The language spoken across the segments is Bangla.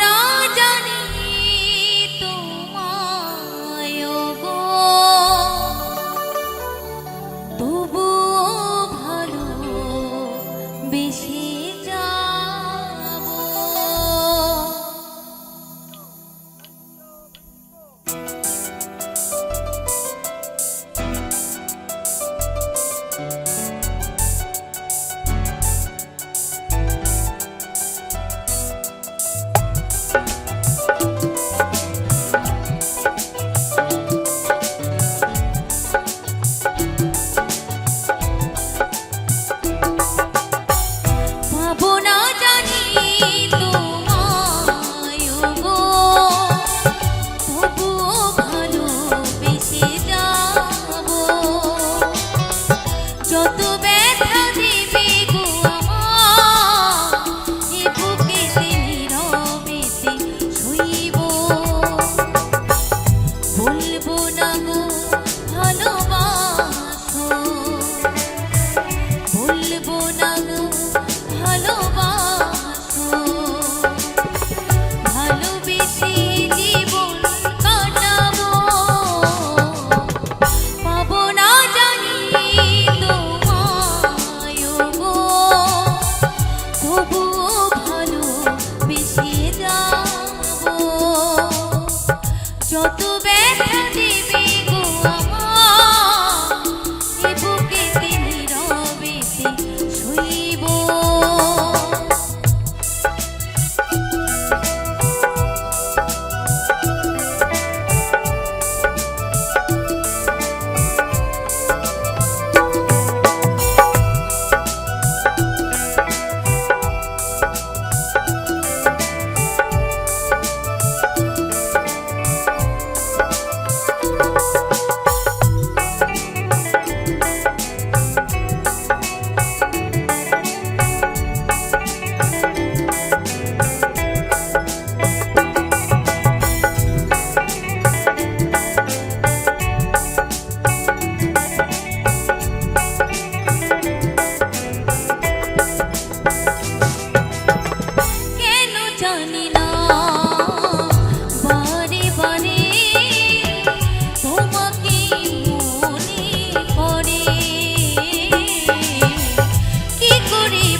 না জানি। পারব ভালো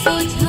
Oh.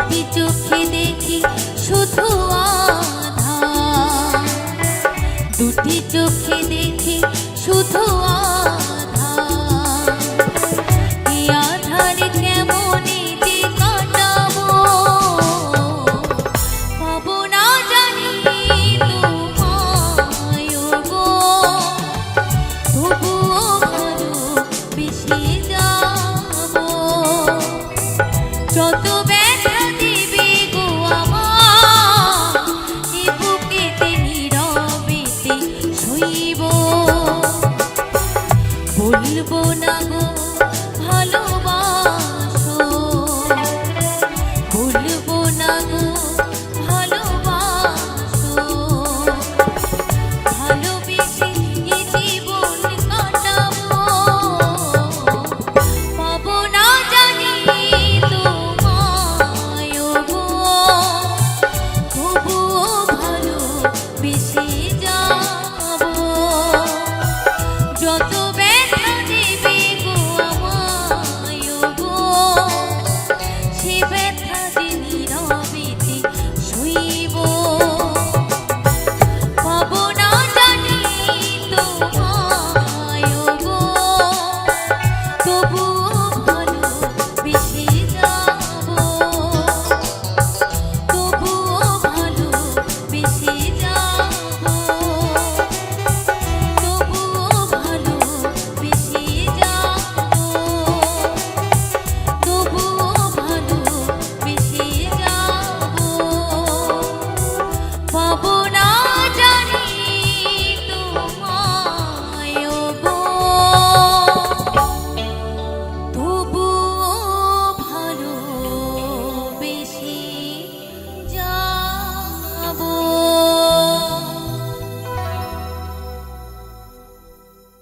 মুক্তি চোখে দেখি শুধু আধা দুটি চোখে দেখি শুধু বেশি